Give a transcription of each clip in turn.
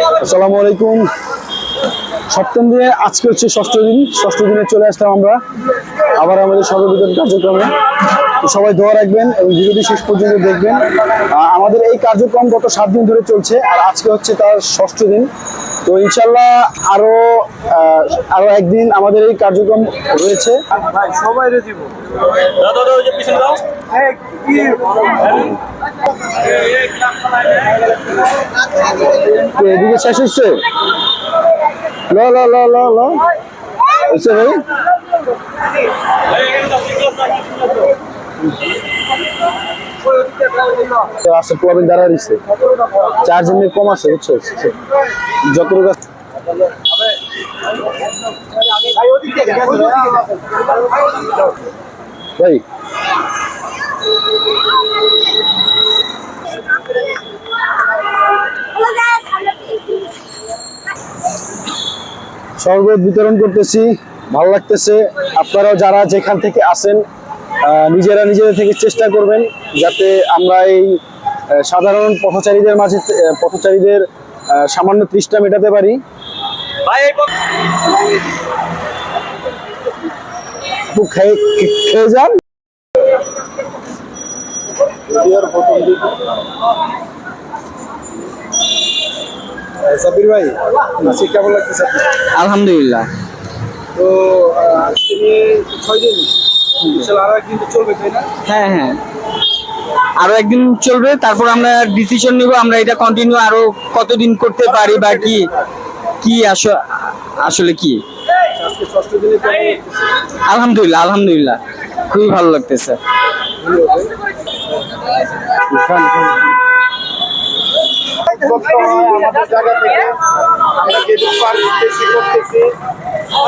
আসসালামু আলাইকুম। সপ্তম দিনে আজকে হচ্ছে ষষ্ঠ দিন। ষষ্ঠ দিনে চলে আসলাম আমরা আবার আমাদের সর্ববিধন কার্যক্রমে। তো সবাই দোয়া রাখবেন এবং ভিডিওটি শেষ পর্যন্ত দেখবেন। আমাদের এই কার্যক্রম গত সাত দিন ধরে চলছে আর আজকে হচ্ছে তার ষষ্ঠ দিন। তো ইনশাল্লাহ আরও আহ, আরও একদিন আমাদের এই কার্যক্রম রয়েছে। সবাই এদিকে শেষ হচ্ছে? ল ল ল ল ল। হচ্ছে ভাই? আছে কম আছে, বুঝছ? আছে- ভাই শরবত বিতরণ করতেছি ভালো লাগতেছে। আপনারাও যারা যেখান থেকে আসেন নিজেরা নিজেদের থেকে চেষ্টা করবেন যাতে আমরা এই সাধারণ পথচারীদের মাঝে পথচারীদের সামান্য তৃষ্ণা মেটাতে পারি। খেয়ে যান। সাবির ভাই আজকে কেমন লাগতেছে? আলহামদুলিল্লাহ। তো আজকে নিয়ে ছয় দিন আরও একদিন চলবে তাই না? হ্যাঁ হ্যাঁ। আরও একদিন চলবে তারপর আমরা ডিসিশন নিব আমরা এটা কন্টিনিউ আরও কতদিন করতে পারি বা কি কি আস- আসলে কি। আলহামদুলিল্লাহ ষষ্ঠ দিনে কেমন লাগতেছে?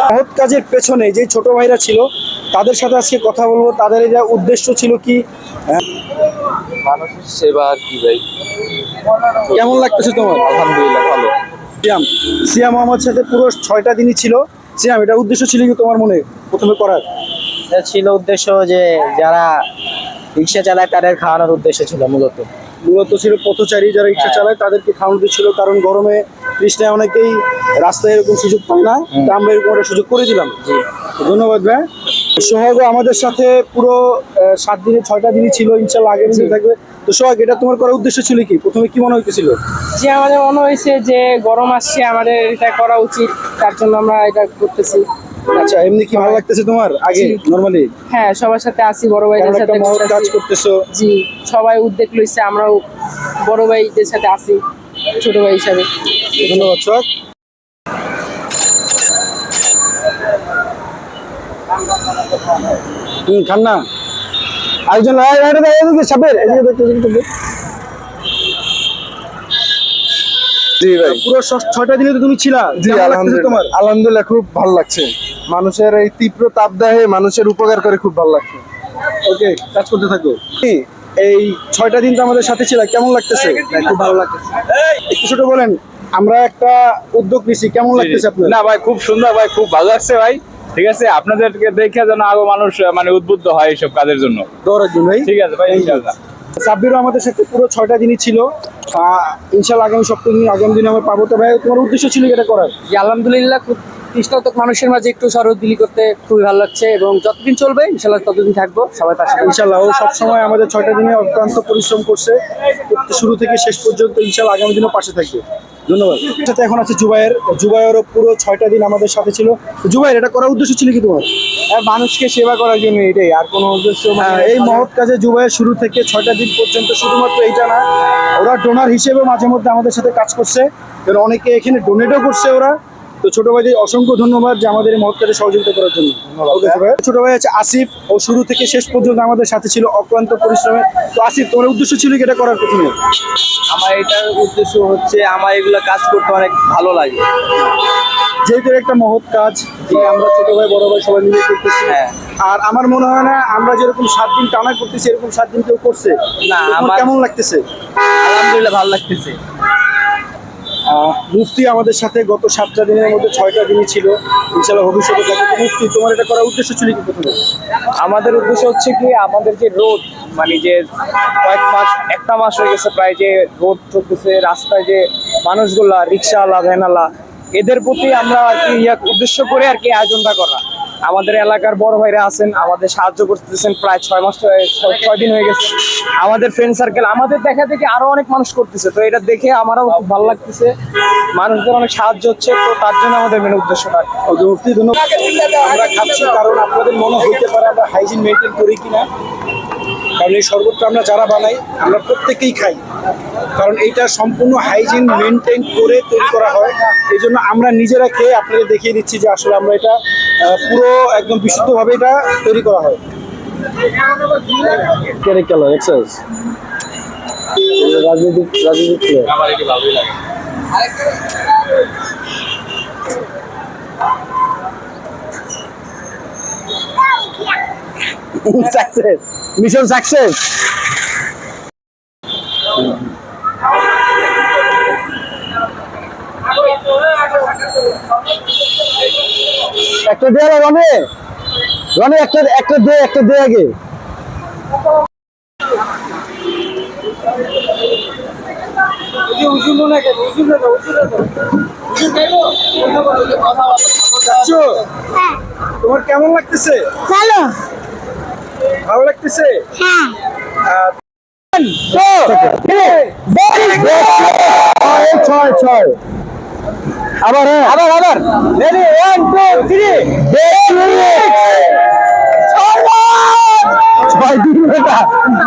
মহৎ কাজের পেছনে যে ছোট ভাইরা ছিল তাদের সাথে আজকে কথা বলব। তাদের এটা উদ্দেশ্য ছিল কি? হ্যাঁ, মানুষের সেবা আর কি ভাই? কেমন লাগতেছে তোমার? আলহামদুলিল্লাহ ভালো। সিয়াম সিয়াম আমার সাথে পুরো ছয়টা দিনই ছিল। সিয়াম এটা উদ্দেশ্য ছিল কি তোমার মনে প্রথমে করার? ছিল উদ্দেশ্য যে যারা রিক্সা চালায় তাদের খাওয়ানোর উদ্দেশ্য ছিল মূলত। মূলত ছিল পথচারী যারা রিক্সা চালায় তাদেরকে খাওয়ানো ছিল কারণ গরমে তৃষ্ণায় অনেকেই রাস্তায় এরকম সুযোগ পায় না। তা আমরা এরকম একটা সুযোগ করে দিলাম। ধন্যবাদ ভাই। সোহাগ আমাদের সাথে পুরো সাত দিনে ছয়টা দিনই ছিল। ইনশাল্লাহ আগের দিন থাকবে। তো সোহাগ এটা তোমার করার উদ্দেশ্য ছিল কি? প্রথমে কি মনে হইতেছিল? যে আমাদের মনে হয়েছে যে গরম আসছে আমাদের এটা করা উচিত। তার জন্য আমরা এটা করতেছি। আচ্ছা এমনি কি ভালো লাগতেছে তোমার? আগে নর্মালি হ্যাঁ সবার সাথে আসি বড় ভাইদের সাথে কাজ করতেছো। জি সবাই উদ্যোগ লইছে আমরাও বড় ভাইদের সাথে আসি ছোট ভাই হিসাবে। ধন্যবাদ সোহাগ হুম খান না আরেকজন ভাই। পুরো ছয়টা দিনে তো তুমি ছিলা। জি আলহামদুলিল্লাহ। তোমার? আলহামদুলিল্লাহ খুব ভালো লাগছে। মানুষের এই তীব্র তাপদাহে মানুষের উপকার করে খুব ভালো লাগছে। ওকে কাজ করতে থাকো। এই ছয়টা দিন তো আমাদের সাথে ছিল কেমন লাগতেছে? খুব ভালো লাগতেছে। একটু ছোট বলেন আমরা একটা উদ্যোগ নিছি কেমন লাগতেছে আপনার না ভাই খুব সুন্দর ভাই খুব ভালো লাগছে ভাই। ঠিক আছে আপনাদেরকে দেখে যেন আরও মানুষ মানে উদ্বুদ্ধ হয় এইসব কাজের জন্য। দৌড়ার জন্য ঠিক আছে ভাই ইনশাআল্লাহ। সাব্বিরও আমাদের সাথে পুরো ছয়টা দিনই ছিল। আহ, ইনশাল্লাহ আগামী সপ্তাহ দিন আগামী দিনে আমরা পাবো। তো ভাই তোমার উদ্দেশ্য ছিল এটা করার? যে আলহামদুলিল্লাহ খুব তৃষ্ণাতক মানুষের মাঝে একটু শরৎ দিলি করতে খুবই ভালো লাগছে এবং যতদিন চলবে ইনশাল্লাহ ততদিন থাকব। সবাই পাশে। ইনশাল্লাহ ও সবসময় আমাদের ছয়টা দিনে অক্লান্ত পরিশ্রম করছে। শুরু থেকে শেষ পর্যন্ত ইনশাল্লাহ আগামী দিনও পাশে থাকবে। ধন্যবাদ। সাথে এখন আছে জুবাইয়ের। জুবাইয়েরও পুরো ছয়টা দিন আমাদের সাথে ছিল। জুবাইয়ের এটা করার উদ্দেশ্য ছিল কি তোমার? মানুষকে সেবা করার জন্য এটাই আর কোনো উদ্দেশ্য হ্যাঁ, এই মহৎ কাজে জুবাইয়ের শুরু থেকে ছয়টা দিন পর্যন্ত শুধুমাত্র এইটা না ওরা ডোনার হিসেবে মাঝে মধ্যে আমাদের সাথে কাজ করছে। এবার অনেকে এখানে ডোনেটও করছে ওরা। তো ছোট ভাইদের অসংখ্য ধন্যবাদ যে আমাদের এই মহৎ কাজে সহযোগিতা করার জন্য। ছোট ভাই। আছে আসিফ ও শুরু থেকে শেষ পর্যন্ত আমাদের সাথে ছিল অক্লান্ত পরিশ্রমে। তো আসিফ তোমার উদ্দেশ্য ছিল কি এটা করার প্রথমে? আমার এটার উদ্দেশ্য হচ্ছে আমার এগুলো কাজ করতে অনেক ভালো লাগে। যেহেতু একটা মহৎ কাজ যে আমরা ছোট ভাই বড় ভাই সবাই মিলে করতেছি। হ্যাঁ। আর আমার মনে হয় না আমরা যেরকম সাত দিন টানা করতেছি এরকম সাত দিন কেউ করছে। না, আমার- কেমন লাগতেছে? আলহামদুলিল্লাহ ভালো লাগতেছে। মুফতি আমাদের সাথে গত সাতটা দিনের মধ্যে ছয়টা দিনই ছিল। ইনশাল্লাহ ভবিষ্যতে থাকবে মুফতি, তোমার এটা করার উদ্দেশ্য ছিল কি প্রথমে? আমাদের উদ্দেশ্য হচ্ছে কি, আমাদের যে রোড মানে যে কয়েক মাস, একটা মাস হয়ে গেছে প্রায় যে রোড চলতেছে, রাস্তায় যে মানুষগুলা রিক্সাওয়ালা ভ্যানালা এদের প্রতি আমরা আর কি ইয়া, উদ্দেশ্য করে আর কি আয়োজনটা করা। আমাদের এলাকার বড় ভাইরা আছেন আমাদের সাহায্য করতেছেন প্রায় ছয় মাস ছয় দিন হয়ে গেছে। আমাদের ফ্রেন্ড সার্কেল আমাদের দেখা দেখে আরও অনেক মানুষ করতেছে তো এটা দেখে আমারও খুব ভালো লাগতেছে। মানুষদের অনেক সাহায্য হচ্ছে তো তার জন্য আমাদের মেন উদ্দেশ্যটা। ধন্যবাদ। আমরা খাচ্ছি কারণ আপনাদের মনে হইতে পারে আমরা হাইজিন মেনটেন করি কিনা। কারণ এই শরবতটা আমরা যারা বানাই আমরা প্রত্যেকেই খাই। কারণ এইটা সম্পূর্ণ হাইজিন মেনটেন করে তৈরি করা হয়। এই জন্য আমরা নিজেরা খেয়ে আপনাদের দেখিয়ে দিচ্ছি যে আসলে আমরা এটা পুরো একদম বিশুদ্ধভাবে এটা তৈরি করা হয়। কালার এক্সাইজ মিশন সাকসেস একটা দে রনে। রনে একটা একটা দে একটা দে আগে। তোমার কেমন লাগতেছে? ভালো। ভালো লাগতেছে হ্যাঁ ছয় ছয় আবার হ্যাঁ আবার আবার রেডি ওয়ান টু থ্রি ছয় বেটা